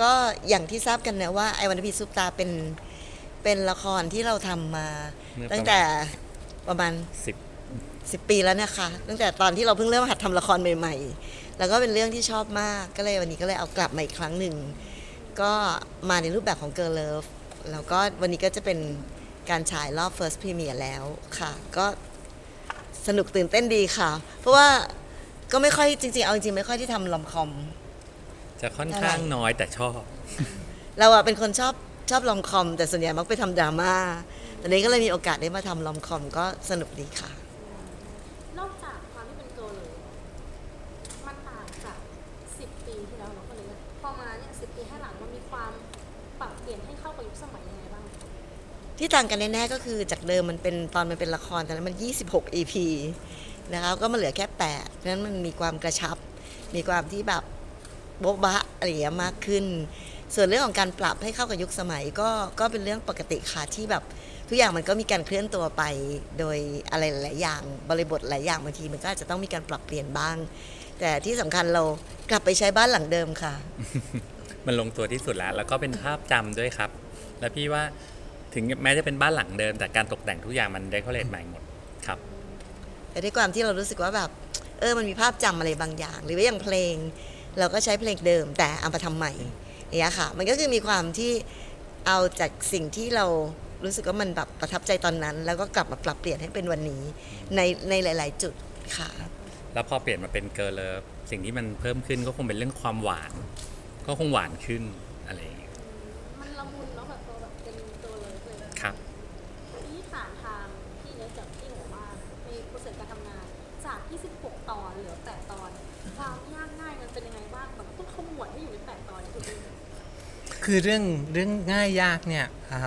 ก็อย่างที่ทราบกันนะว่าไอวันพีซุปตาเป็นเป็นละครที่เราทำมา เมื่อประมาณ ตั้งแต่ประมาณ สิบ 10 ปีแล้วนะคะ ตั้งแต่ตอนที่เราเพิ่งเริ่มหัดทำละครใหม่ ๆ แล้วก็เป็นเรื่องที่ชอบมากก็เลยวันนี้ก็เลยเอากลับมาอีกครั้งหนึ่ง ก็มาในรูปแบบของ Girl Love แล้วก็วันนี้ก็จะเป็นการฉายรอบ First Premier แล้วค่ะ ก็สนุกตื่นเต้นดีค่ะ เพราะว่าก็ไม่ค่อยจริง ๆ เอาจริงๆ ไม่ค่อยที่ทำลอมคอม จะค่อนข้างน้อยแต่ชอบ เราอะเป็นคนชอบชอบลอมคอม แต่ส่วนใหญ่มักไปทำดราม่าตอนนี้ก็เลยมีโอกาสได้มาทำลอมคอมก็สนุกดีค่ะ นอกจากความที่เป็นเกิร์ลเลยมันต่างจาก10ปีที่แล้วเนาะก็เลยพอมาเนี่ย10ปีให้หลังมันมีความปรับเปลี่ยนให้เข้ากับยุคสมัยยังไงบ้างที่ต่างกันแน่ๆก็คือจากเดิมมันเป็นตอนมันเป็นละครตอนนั้นมัน 26 EP นะคะก็มาเหลือแค่8เพราะฉะนั้นมันมีความกระชับ มีความที่แบบ โบ๊ะบะอะไรอย่างเงี้ยมากขึ้น ส่วนเรื่องของการปรับให้เข้ากับยุคสมัยก็ก็เป็นเรื่องปกติค่ะที่แบบทุกอย่างมันก็มีการเคลื่อนตัวไปโดยอะไรหลายๆอย่างบริบทหลายอย่างบางทีมันก็อาจจะต้องมีการปรับเปลี่ยนบ้าง แต่ที่สำคัญเรากลับไปใช้บ้านหลังเดิมค่ะ มันลงตัวที่สุดแล้ว แล้วก็เป็นภาพจำด้วยครับ แล้วพี่ว่าถึงแม้จะเป็นบ้านหลังเดิม แต่การตกแต่งทุกอย่างมันเดคอเรทใหม่หมดครับ แต่ด้วยความที่เรารู้สึกว่าแบบเออมันมีภาพจำอะไรบางอย่าง หรือว่าอย่างเพลง เราก็ใช้เพลงเดิมแต่เอามาทำใหม่อย่างเงี้ยค่ะ มันก็คือมีความที่เอาจากสิ่งที่เรารู้สึกว่ามันแบบประทับใจตอนนั้น แล้วก็กลับมาปรับเปลี่ยนให้เป็นวันนี้ในในหลาย ๆ จุดค่ะ แล้วพอเปลี่ยนมาเป็นเกิร์ลเลิฟสิ่งที่มันเพิ่มขึ้นก็คงเป็นเรื่องความหวาน ก็คงหวานขึ้นอะไรอย่างเงี้ย คือเรื่องเรื่องง่ายยากเนี่ยอ่า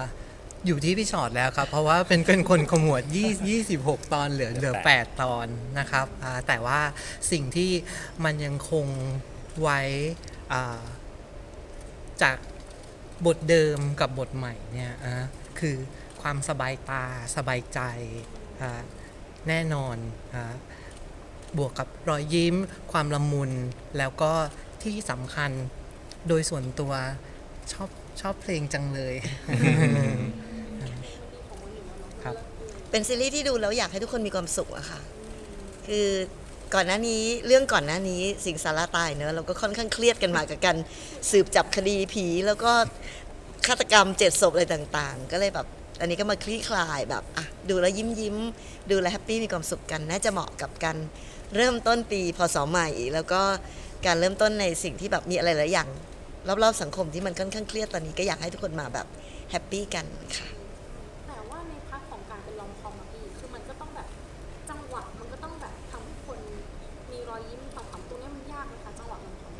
อยู่ที่พี่ชอดแล้วครับ เพราะว่าเป็นเป็นคนขมวด20 26 ตอนเหลือเหลือ 8 ตอนนะครับอ่าแต่ว่าสิ่งที่มันยังคงไว้อ่าจากบทเดิมกับบทใหม่เนี่ยอ่าคือความสบายตาสบายใจอ่าแน่นอนอ่าบวกกับรอยยิ้ม ความละมุน แล้วก็ที่สำคัญโดยส่วนตัว ชอบชอบเพลงจังเลย ครับ เป็นซีรีส์ที่ดูแล้วอยากให้ทุกคนมีความสุขอะค่ะ คือก่อนหน้านี้เรื่องก่อนหน้านี้สิงสาราตายเนอะเราก็ค่อนข้างเครียดกันมากับการสืบจับคดีผีแล้วก็ฆาตกรรมเจ็ดศพอะไรต่างๆ ก็เลยแบบอันนี้ก็มาคลี่คลายแบบอะดูแล้วยิ้มยิ้มๆดูแลวแฮปปี้มีความสุขกันน่าจะเหมาะกับการเริ่มต้นปีพศใหม่ แล้วก็การเริ่มต้นในสิ่งที่แบบมีอะไรหลายอย่าง รอบๆสังคมที่มันค่อนข้างเครียดตอนนี้ก็อยากให้ทุกคนมาแบบแฮปปี้กันค่ะ แต่ว่าในพาร์ทของการเป็นลองคอมอะพี่คือมันก็ต้องแบบจังหวะมันก็ต้องแบบทำให้คนมีรอยยิ้มมีความขำตรงเนี้ยมันยากนะคะจังหวะลองคอม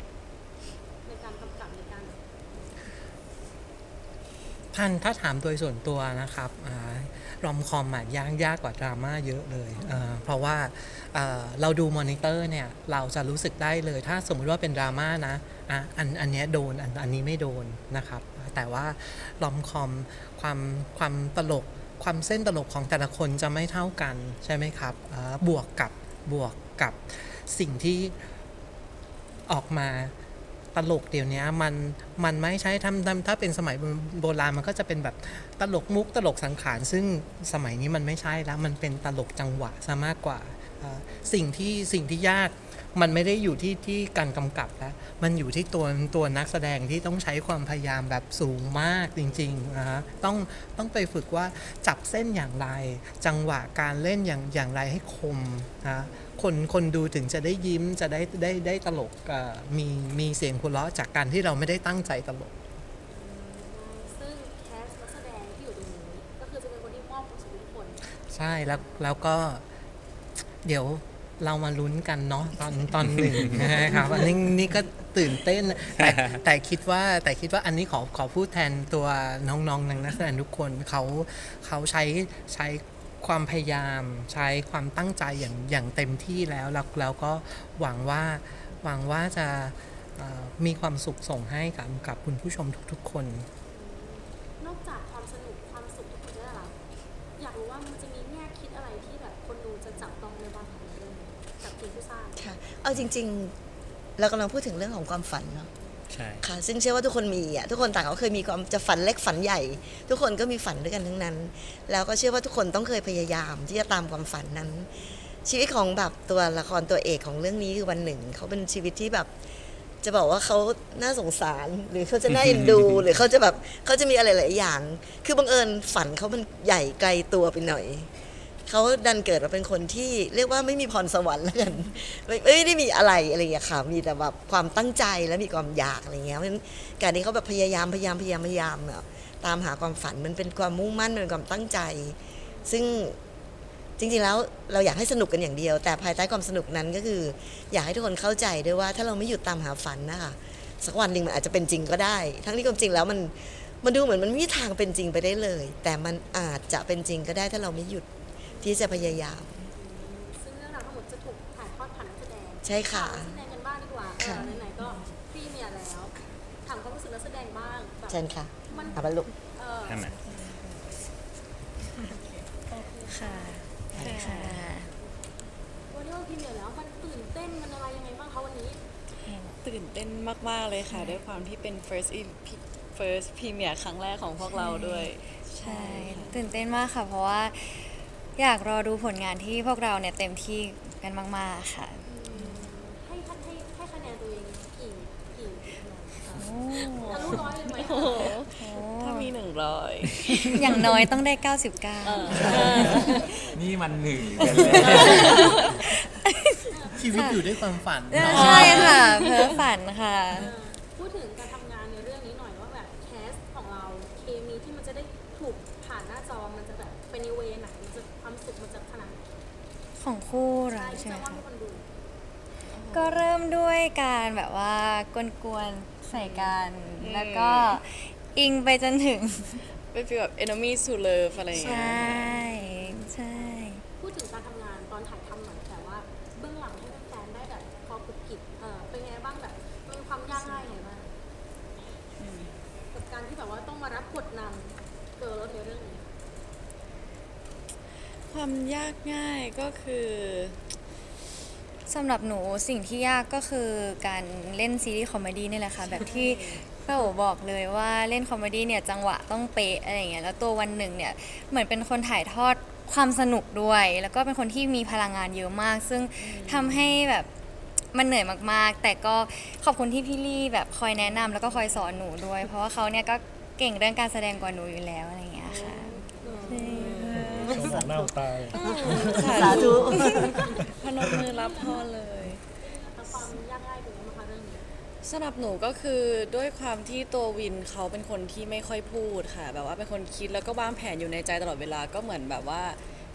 ในการกำกับในการ ท่านถ้าถามโดยส่วนตัวนะครับ รอมคอมอะยากยากกว่าดราม่าเยอะเลยเพราะว่าเราดูมอนิเตอร์เนี่ยเราจะรู้สึกได้เลย ถ้าสมมุติว่าเป็นดราม่านะอะอันอันเนี้ยโดนอันอันนี้ไม่โดนนะครับ แต่ว่ารอมคอมความความตลกความเส้นตลกของแต่ละคนจะไม่เท่ากันใช่ไหมครับบวกกับบวกกับสิ่งที่ออกมา ตลกเดี๋ยวนี้มันมันไม่ใช่ทำทำถ้าเป็นสมัยโบราณมันก็จะเป็นแบบตลกมุกตลกสังขาร ซึ่งสมัยนี้มันไม่ใช่แล้ว มันเป็นตลกจังหวะซะมากกว่าอ่าสิ่งที่สิ่งที่ยากมันไม่ได้อยู่ที่ที่การกำกับแล้วมันอยู่ที่ตัวตัวนักแสดงที่ต้องใช้ความพยายามแบบสูงมากจริงๆนะฮะต้องต้องไปฝึกว่าจับเส้นอย่างไร จังหวะการเล่นอย่างอย่างไรให้คมนะ คนคนดูถึงจะได้ยิ้มจะได้ได้ได้ตลกเอ่อมีมีเสียงหัวเราะจากการที่เราไม่ได้ตั้งใจตลก ซึ่งแคสนักแสดงที่อยู่ตรงนี้ก็คือจะเป็นคนที่มอบความสุขให้ทุกคนใช่แล้วแล้วก็เดี๋ยวเรามาลุ้นกันเนาะตอนตอนหนึ่งนะครับอันนี้นี่ก็ตื่นเต้นแต่แต่คิดว่าแต่คิดว่าอันนี้ขอขอพูดแทนตัวน้องๆนักแสดงทุกคนเขาเขาใช้ใช้ ความพยายามใช้ความตั้งใจอย่างอย่างเต็มที่แล้วแล้วแล้วก็หวังว่าหวังว่าจะเอ่อมีความสุขส่งให้กับกับคุณผู้ชมทุกๆคน นอกจากความสนุกความสุขที่คุณจะได้รับอยากรู้ว่ามันจะมีแง่คิดอะไรที่แบบคนดูจะจับต้องได้บ้างของเรื่องนี้จากทีมผู้สร้างค่ะเอาจริง ๆ เรากำลังพูดถึงเรื่องของความฝันเนาะ ใช่ค่ะซึ่งเชื่อว่าทุกคนมีอะทุกคนต่างก็เคยมีความจะฝันเล็กฝันใหญ่ ทุกคนก็มีฝันด้วยกันทั้งนั้น แล้วก็เชื่อว่าทุกคนต้องเคยพยายามที่จะตามความฝันนั้น ชีวิตของแบบตัวละครตัวเอกของเรื่องนี้คือวันหนึ่ง เขาเป็นชีวิตที่แบบ จะบอกว่าเขาน่าสงสารหรือเขาจะน่าเอ็นดู หรือเขาจะแบบเขาจะมีอะไรหลายอย่าง คือบังเอิญฝันเขามันใหญ่ไกลตัวไปหน่อย เขาดันเกิดมาเป็นคนที่เรียกว่าไม่มีพรสวรรค์แล้วกันไม่ไม่ได้มีอะไรอะไรอย่างเงี้ยค่ะมีแต่แบบความตั้งใจและมีความอยากอะไรเงี้ยเพราะฉะนั้นการที่เขาแบบพยายามพยายามพยายามพยายามอะตามหาความฝันมันเป็นความมุ่งมั่นมันเป็นความตั้งใจ ซึ่งจริงๆแล้วเราอยากให้สนุกกันอย่างเดียว แต่ภายใต้ความสนุกนั้นก็คือ อยากให้ทุกคนเข้าใจด้วยว่าถ้าเราไม่หยุดตามหาฝันนะคะสักวันหนึ่งมันอาจจะเป็นจริงก็ได้ ทั้งที่ความจริงแล้วมันมันดูเหมือนมันไม่มีทางเป็นจริงไปได้เลย แต่มันอาจจะเป็นจริงก็ได้ถ้าเราไม่หยุด ที่จะพยายาม ซึ่งเรื่องราวทั้งหมดจะถูกถ่ายทอดผ่านนักแสดงใช่ค่ะถามนักแสดงกันบ้างดีกว่าเอค่ะอไหนๆก็พรีเมียร์แล้วถามความรู้สึกนักแสดงบ้างแบบเชิญค่ะมันอาบรรลุเออ ใช่ไหม ค่ะค่ะ วันนี้วันพรีเมียร์แล้วมันตื่นเต้นมันอะไรยังไงบ้างคะวันนี้ ตื่นเต้นมาก ๆ เลยค่ะ ด้วยความที่เป็น first e- first premier ครั้งแรกของพวกเราด้วย ใช่ ตื่นเต้นมากค่ะ เพราะว่า อยากรอดูผลงานที่พวกเราเนี่ยเต็มที่กันมาก ๆ ค่ะ ให้ให้ให้ให้คะแนนตัวเองกี่กี่โอ้ทะลุร้อยเลยไหมโอ้โหโหถ้ามีหนึ่งร้อยอย่างน้อยต้องได้99นี่มันหนึ่งชีวิตอยู่ด้วยความฝันใช่ค่ะ เพ้อฝันค่ะ เออพูดถึงการทำ ของคู่เราใช่ใช่ไหมจะว่าคะให้คนดูก็เริ่มด้วยการแบบว่ากวนๆใส่กัน แล้วก็อิงไปจนถึง เป็นฟีลแบบ enemy to love อะไรอย่างใชเงี้่ยใช่ พูดถึงการทำงานตอนถ่ายทำหน่อยแต่ว่าเบื้องหลังให้แฟนๆได้แบบพอกุบกิบเออเป็นไงบ้างแบบมันมีความยากง่ายไงบ้างกับการที่แบบว่าต้องมารับบทนำเกิร์ลในเรื่องนี้ ความยากง่ายก็คือสำหรับหนูสิ่งที่ยากก็คือการเล่นซีรีส์คอมเมดี้นี่แหละค่ะ แบบที่ป้าโอบอกเลยว่าเล่นคอมเมดี้เนี่ยจังหวะต้องเป๊ะอะไรอย่างเงี้ยแล้วตัววันหนึ่งเนี่ยเหมือนเป็นคนถ่ายทอดความสนุกด้วย แล้วก็เป็นคนที่มีพลังงานเยอะมาก ซึ่งทำให้แบบมันเหนื่อยมากๆ แต่ก็ขอบคุณที่พี่ลี่แบบคอยแนะนำแล้วก็คอยสอนหนูด้วย เพราะว่าเขาเนี่ยก็เก่งเรื่องการแสดงกว่าหนูอยู่แล้วอะไรอย่างเงี้ยค่ะ สมองหน้าตายสาธุ พนมมือรับพรเลยแล้วความยากง่ายเป็นยังไงบ้างคะเรื่องนี้สำหรับหนูก็คือด้วยความที่ตัววินเขาเป็นคนที่ไม่ค่อยพูดค่ะ แบบว่าเป็นคนคิดแล้วก็วางแผนอยู่ในใจตลอดเวลาก็เหมือนแบบว่า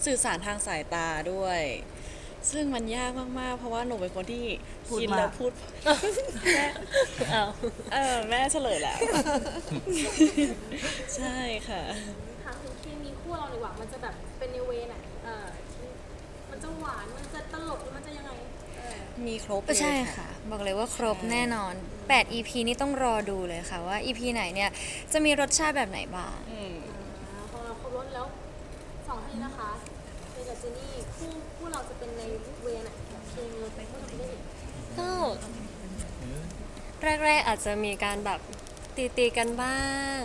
สื่อสารทางสายตาด้วย ซึ่งมันยากมากๆ เพราะว่าหนูเป็นคนที่พูดคิดมากแล้วพูดแม่เออแม่เฉลยแล้ว ใช่ค่ะถามถึงเคมีคู่เราดีกว่า มันจะแบบเป็นในเวไหนเออมันจะหวาน มันจะตลกหรือมันจะยังไง เออมีครบก็เลยใช่ค่ะค่ะ บอกเลยว่าครบแน่นอน 8 EP นี่ต้องรอดูเลยค่ะว่า EP ไหนเนี่ยจะมีรสชาติแบบไหนบ้าง อืมอ่าพอเราครบรถแล้วสองท่านนี้นะคะเจกับเจนนี่คู่คู่เราจะเป็นในเวไหนแบบเคมีเราเป็นคู่เราไม่ได้เห็นก็แรกๆอาจจะมีการแบบตีตีๆกันบ้าง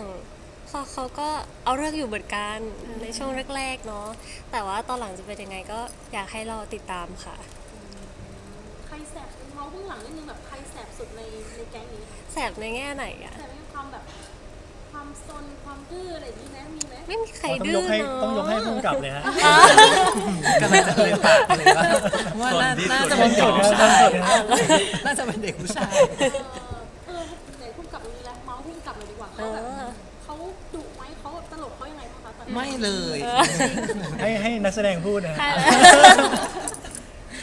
พอเขาก็เอาเรื่องอยู่เหมือนกันในช่วงแรกๆเนาะแต่ว่าตอนหลังจะเป็นยังไงก็อยากให้เราติดตามค่ะ ใครแสบเมาส์เบื้องหลังนิดนึงแบบใครแสบสุดในในแก๊งนี้แสบในแง่ไหนอะแสบในความแบบความซนความดื้ออะไรอย่างนี้ไหมมีไหมไม่มีใครต้องดื้ยอกให้เนาะต้องยกให้พุ่งกลับเลยฮะกำลังจะเลยปากเลยว่าว่าน่าน่าจะเป็นเด็กผู้ชายน่าจะเป็นเด็กผู้ชาย เออเอ ไงบ้างคะตอนนี้ไม่เลย ให้ให้นักแสดงพูดนะฮะ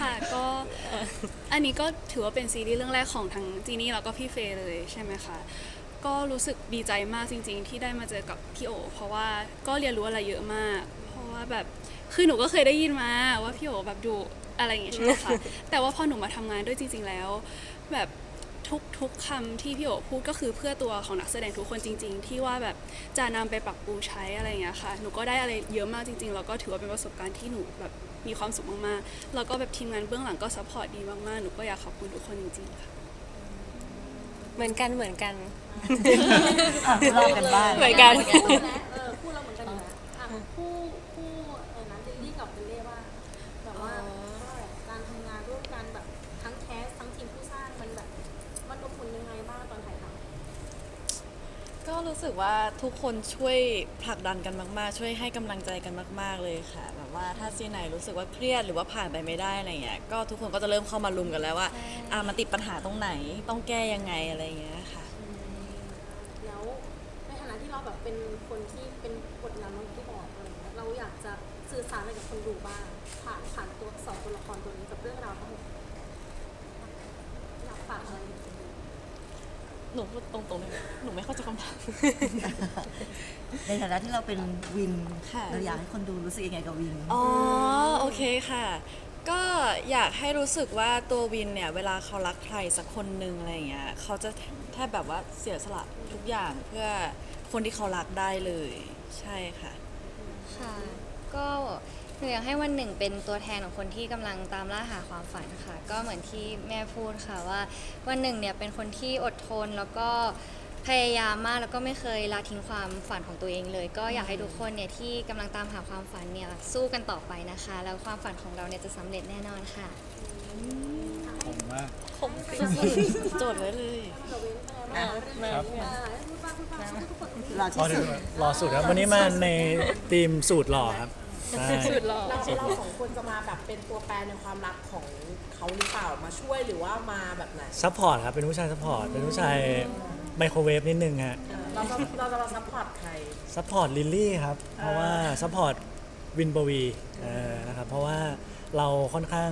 ค่ะก็เอ่ออันนี้ก็ถือว่าเป็นซีรีส์เรื่องแรกของทั้งจีนี่แล้วก็พี่เฟย์เลยใช่ไหมคะ ก็รู้สึกดีใจมากจริง ๆ ที่ได้มาเจอกับพี่โอ เพราะว่าก็เรียนรู้อะไรเยอะมาก เพราะว่าแบบคือหนูก็เคยได้ยินมาว่าพี่โอแบบดูอะไรอย่างเงี้ยใช่ไหมคะ แต่ว่าพอหนูมาทำงานด้วยจริง ๆแล้ว แบบ ทุกทุกคำที่พี่โอพูดก็คือเพื่อตัวของนักแสดงทุกคนจริง ๆ ที่ว่าแบบจะนำไปปรับปรุงใช้อะไรอย่างเงี้ยค่ะหนูก็ได้อะไรเยอะมากจริงๆแล้วก็ถือว่าเป็นประสบการณ์ที่หนูแบบมีความสุขมากๆแล้วก็แบบทีมงานเบื้องหลังก็ซัพพอร์ตดีมากๆหนูก็อยากขอบคุณทุกคนจริงๆค่ะ เหมือนกันเหมือนกัน อะรอบกันบ้างเหมือนกันคู่นะเออคู่เราเหมือนกันอยู่นะอะคู่คู่เออนั้นลิลลี่กับเบลเล่ว่าแบบว่าการทำงานร่วมกันแบบทั้งแคสทั้งทีมผู้สร้างมันแบบ มันอบอุ่นยังไงบ้างตอนถ่ายทำก็รู้สึกว่าทุกคนช่วยผลักดันกันมาก ๆ ช่วยให้กำลังใจกันมาก ๆ เลยค่ะ แบบว่าถ้าซีนไหนรู้สึกว่าเครียดหรือว่าผ่านไปไม่ได้อะไรเงี้ยก็ทุกคนก็จะเริ่มเข้ามารุมกันแล้วว่าอ่ามันติดปัญหาตรงไหนต้องแก้ยังไงอะไรเงี้ยค่ะ แล้วในฐานะที่เราแบบเป็นคนที่เป็นบทนำน้องที่บอกอะไรเงี้ยเราอยากจะสื่อสารอะไรกับคนดูบ้างผ่านผ่านตัวสองตัวละครตัวนี้กับเรื่องราวทั้งหมดอยากฝากอะไรถึงคนดู หนูพูดตรงๆเลยหนูไม่เข้าใจคำถาม ในฐานะที่เราเป็นวินค่ะ เราอยากให้คนดูรู้สึกยังไงกับวิน อ๋อโอเคค่ะ ก็อยากให้รู้สึกว่าตัววินเนี่ย เวลาเขารักใครสักคนหนึ่งอะไรอย่างเงี้ยเขาจะแทบแบบว่าเสียสละทุกอย่างเพื่อคนที่เขารักได้เลย ใช่ค่ะ ค่ะ ก็ หนูอยากให้วันหนึ่งเป็นตัวแทนของคนที่กำลังตามล่าหาความฝันค่ะ ก็เหมือนที่แม่พูดค่ะว่าวันหนึ่งเนี่ยเป็นคนที่อดทนแล้วก็พยายามมากแล้วก็ไม่เคยละทิ้งความฝันของตัวเองเลย ก็อยากให้ทุกคนเนี่ยที่กำลังตามหาความฝันเนี่ยสู้กันต่อไปนะคะ แล้วความฝันของเราเนี่ยจะสำเร็จแน่นอนค่ะ ผมมากโจทย์ไว้เลยเราเว้นไปแล้วเรื่องครับอ่าพูดบ้างพูดบ้างพูดทุกคนรอรอที่ถึสุงดรอสุดครับ วันนี้มาในทีมสูตรหล่อครับ ใช่เราเราสองคนจะมาแบบเป็นตัวแปรในความรักของเขาหรือเปล่ามาช่วยหรือว่ามาแบบไหนซัพพอร์ตครับ เป็นผู้ชายซัพพอร์ต เป็นผู้ชายไมโครเวฟนิดนึงฮะเราจะเราจะมาซัพพอร์ตใคร ซัพพอร์ตลิลลี่ครับ เพราะว่าซัพพอร์ตวินบวีเออนะครับ เพราะว่าเราค่อนข้าง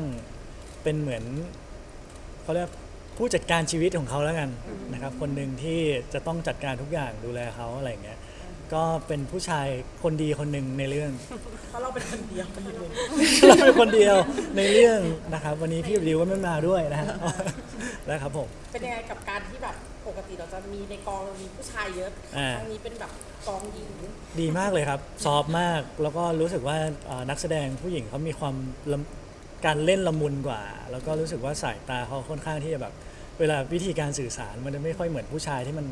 เป็นเหมือนเขาเรียกผู้จัดการชีวิตของเขาแล้วกันนะครับ คนหนึ่งที่จะต้องจัดการทุกอย่างดูแลเขาอะไรอย่างเงี้ย ก็เป็นผู้ชายคนดีคนหนึ่งในเรื่อง เพราะเราเป็นคนเดียวคนเดียวเราเป็นคนเดียวในเรื่องนะครับ วันนี้พี่ดิวก็ไม่มาด้วยนะฮะนะครับผม เป็นยังไงกับการที่แบบปกติเราจะมีในกองเรามีผู้ชายเยอะอ่า ครั้งนี้เป็นแบบกองหญิงดีมากเลยครับซอฟต์มากแล้วก็รู้สึกว่าเอ่อนักแสดงผู้หญิงเขามีความละการเล่นละมุนกว่า แล้วก็รู้สึกว่าสายตาเขาค่อนข้างที่จะแบบ เวลาวิธีการสื่อสารมันจะไม่ค่อยเหมือนผู้ชายที่มัน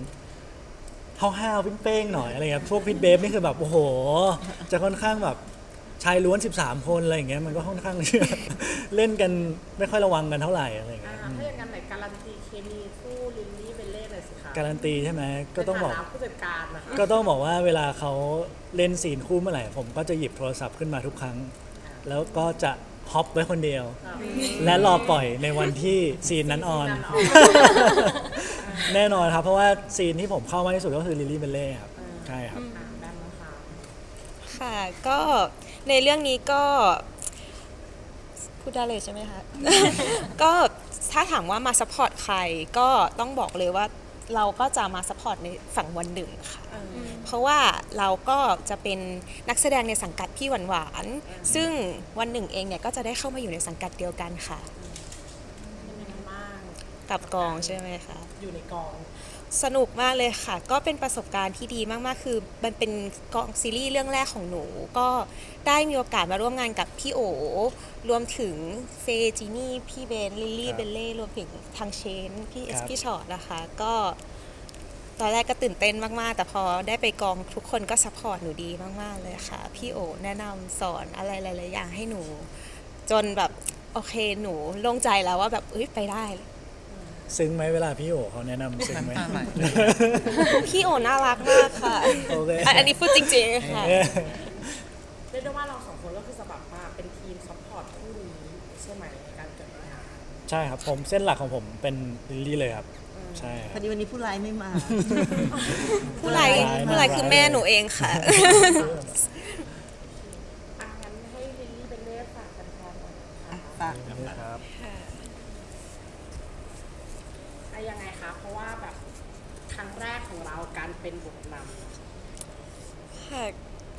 ห้าวๆเป้งๆหน่อยอะไรเงี้ยพวกพิทเบฟนี่คือแบบโอ้โห จะค่อนข้างแบบชายล้วน 13 คนอะไรอย่างเงี้ยมันก็ค่อนข้างเล่นกันไม่ค่อยระวังกันเท่าไหร่อะไรอ่าเงี้ยถ้าอย่างนั้นไหนการันตีเคมีคู่ลิลลี่เบลเล่หน่อยสิคะการันตีใช่ไหมก็ต้องบอกในฐานะผู้จัดการนะคะก็ต้องบอกว่าเวลาเขาเล่นซีนคู่เมื่อไหร่ผมก็จะหยิบโทรศัพท์ขึ้นมาทุกครั้ง แล้วก็จะฮอปไว้คนเดียว และรอปล่อยในวันที่ซีนนั้นออน แน่นอนครับ เพราะว่าซีนที่ผมเข้ามากที่สุดก็คือลิลลี่เบลเล่ครับใช่ครับอ่าได้แล้วค่ะค่ะ ก็ในเรื่องนี้ก็พูดได้เลยใช่ไหมคะ ก็ถ้าถามว่ามาซัพพอร์ตใครก็ต้องบอกเลยว่าเราก็จะมาซัพพอร์ตในฝั่งวันหนึ่งค่ะ เพราะว่าเราก็จะเป็นนักแสดงในสังกัดพี่หวานหวานๆซึ่งวันหนึ่งเองเนี่ยก็จะได้เข้ามาอยู่ในสังกัดเดียวกันค่ะเป็นยังไงบ้างกับกองใช่ไหมคะ อยู่ในกอง สนุกมากเลยค่ะ ก็เป็นประสบการณ์ที่ดีมากๆ คือ มันเป็นกองซีรีส์เรื่องแรกของหนู ก็ได้มีโอกาสมาร่วมงานกับพี่โอ รวมถึงเฟย์จีนี่ พี่เบน ลิลลี่ครับเบลเล่ รวมถึงทางเชน พี่เอคสรับพี่ชอตนะคะ ก็ตอนแรกก็ตื่นเต้นมาก ๆ แต่พอได้ไปกองทุกคนก็ซัพพอร์ตหนูดีมาก ๆ เลยค่ะ พี่โอแนะนำสอนอะไรหลาย ๆ อย่างให้หนู จนแบบ โอเคหนูโล่งใจแล้วว่าแบบเอ้ยไปได้ ซึ้งไหมเวลาพี่โอเขาแนะนำซึ้งไหม น้ำตาไหล พี่โอน่ารักมากค่ะ โอเค อันอันนี้พูดจริงๆค่ะ เออเรียกได้ว่าเราสองคนก็คือสบับมาเป็นทีมซัพพอร์ตคู่นี้ใช่ไหมในการเกิดปัญหาใช่ครับผมเส้นหลักของผมเป็นลิลลี่เลยครับ ใช่คพรัอบดีวันนี้ผู้ร้ายไม่มา ผู้ไรายร้ายมากผู้ไรายคือแม่หนูเองค่ะ อะงั้นให้ลิลลี่เบลเล่ฝากกันแทนหน่อยค่ะฝาก ครับ อะยังไงคะ เพราะว่าแบบครั้งแรกของ เราการเป็นบทนำค่ะ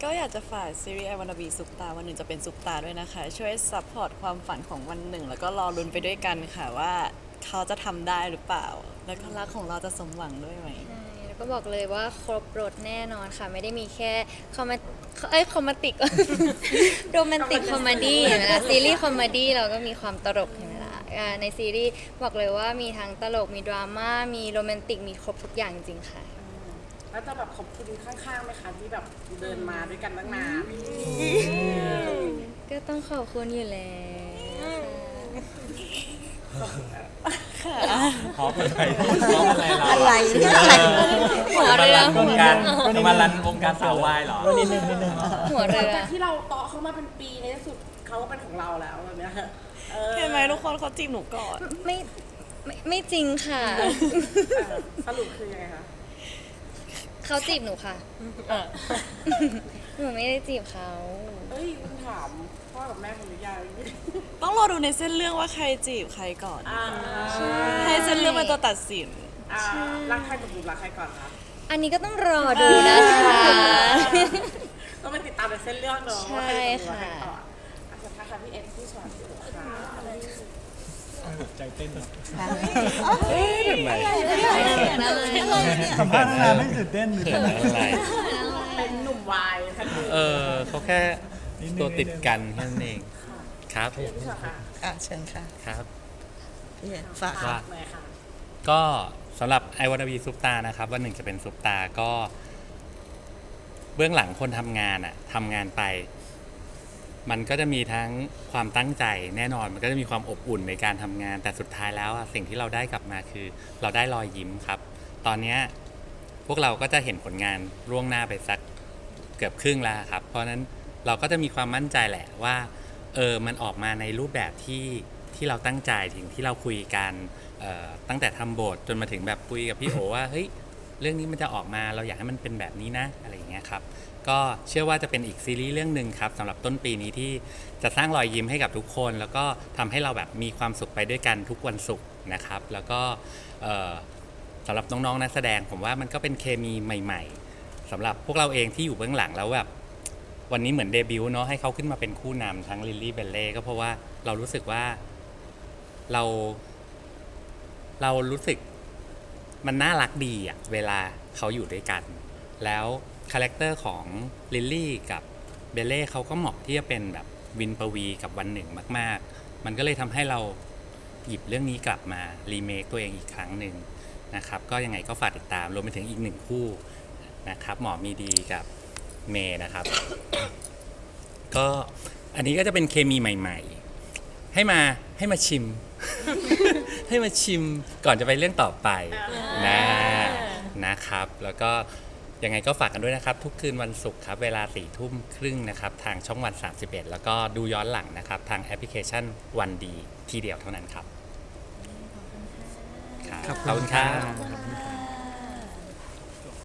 ก็อยากจะฝากซีรีส์ไอวันบีซุปตาวันหนึ่งจะเป็นซุปตาด้วยนะคะ ช่วยซัพพอร์ตความฝันของวันหนึ่ง แล้วก็รอลุ้นไปด้วยกันค่ะว่าเขาจะทำได้หรือเปล่า แล้วก็รักของเราจะสมหวังด้วยไหม ใช่แล้วก็บอกเลยว่าครบรถแน่นอนค่ะ ไม่ได้มีแค่คอมเมเอ้ยคอมเมติก โรแมนติกคอมเมดี้เห็นไหมล่ะซีรีส์คอมเมดี้เราก็มีความตลกเห็นไหมล่ะอ่าในซีรีส์บอกเลยว่ามีทั้งตลกมีดราม่ามีโรแมนติกมีครบทุกอย่างจริงๆค่ะ แล้วจะแบบขอบคุณข้างๆไหมคะที่แบบเดินมาด้วยกันตั้งนานก็ต้องขอบคุณอยู่แล้วพร้อมอะไรพร้อมอะไรเราอะไรเนี่ยอะไรหัวเรือวงการมาลันวงการสาววายเหรอก็นิดนึงนิดนึงหัวหลัเรืงอจากที่เราเตาะเขามาเป็นปีในที่สุดเขาก็เป็นของเราแล้วแบบเนี้ยเออเห็นไหมทุกคนเขาจีบหนูก่อนไม่ไม่ไม่จริงค่ะเออสรุปคือยังไงคะ เขาจีบหนูค่ะหนูไม่ได้จีบเขาเอ้ยคุณถามพ่อกับแม่คุณหรือยังต้องรอดูในเส้นเรื่องว่าใครจีบใครก่อน อ่าให้เส้นเรื่องเป็นตัวตัดสิน อ่ารักใครกับบุรักใครก่อนคะอันนี้ก็ต้องรอดูนะคะ ต้องไปติดตามในเส้นเรื่องเนอะใช่ว่าใครกับบุรักใครค่ะก่อนอะสุดท้ายค่ะพี่เอ็กซ์พี่สวัสดีค่ะ ใจเต้นแบบทำไมสัมภาษณ์นานไม่ตื่นเต้นหรือเขินอะไรเป็นหนุ่มวายทันทีเออเขาแค่ตัวติดกันแค่นั้นเองครับพี่สวัสดีค่ะอะเชิญค่ะครับพี่ฝากว่าเลยค่ะก็สำหรับไอวันวีซุปตานะครับวันหนึ่งจะเป็นซุปตาก็ เบื้องหลังคนทำงานอะทำงานไป มันก็จะมีทั้งความตั้งใจแน่นอน มันก็จะมีความอบอุ่นในการทำงาน แต่สุดท้ายแล้วสิ่งที่เราได้กลับมาคือ เราได้รอยยิ้มครับ ตอนนี้พวกเราก็จะเห็นผลงานล่วงหน้าไปสักเกือบครึ่งแล้วครับ เพราะนั้นเราก็จะมีความมั่นใจแหละว่าเออมันออกมาในรูปแบบที่ที่เราตั้งใจถึงที่เราคุยกันออตั้งแต่ทำโบทจนมาถึงแบบคุยกับพี่โอว่าเฮ้ยเรื่องนี้มันจะออกมาเราอยากให้มันเป็นแบบนี้นะอะไรอย่างเงี้ยครับ ก็เชื่อว่าจะเป็นอีกซีรีส์เรื่องหนึ่งครับสำหรับต้นปีนี้ที่จะสร้างรอยยิ้มให้กับทุกคน แล้วก็ทำให้เราแบบมีความสุขไปด้วยกันทุกวันศุกร์นะครับ แล้วก็สำหรับน้องๆนักแสดงผมว่ามันก็เป็นเคมีใหม่ ๆสำหรับพวกเราเองที่อยู่เบื้องหลังแล้วแบบวันนี้เหมือนเดบิวต์เนาะให้เขาขึ้นมาเป็นคู่นำทั้งลิลลี่เบลเล่ก็เพราะว่าเรารู้สึกว่าเรา เรารู้สึกมันน่ารักดีอะเวลาเขาอยู่ด้วยกัน แล้ว คาแรคเตอร์ของลิลลี่กับเบลเล่เขาก็เหมาะที่จะเป็นแบบวินปวีกับวันหนึ่งมาก ๆ มันก็เลยทำให้เราหยิบเรื่องนี้กลับมารีเมคตัวเองอีกครั้งหนึ่งนะครับ ก็ยังไงก็ฝากติดตามรวมไปถึงอีกหนึ่งคู่นะครับ หมอมีดีกับเมย์นะครับ ก็อันนี้ก็จะเป็นเคมีใหม่ ๆ ให้มาให้มาชิม ให้มาชิมก่อนจะไปเรื่องต่อไปนะนะครับ แล้วก็ ยังไงก็ฝากกันด้วยนะครับ ทุกคืนวันศุกร์ครับเวลาสี่ทุ่มครึ่งนะครับ ทางช่องวัน 31 แล้วก็ดูย้อนหลังนะครับ ทางแอปพลิเคชันวันดีที่เดียวเท่านั้นครับครับ ขอบคุณครับ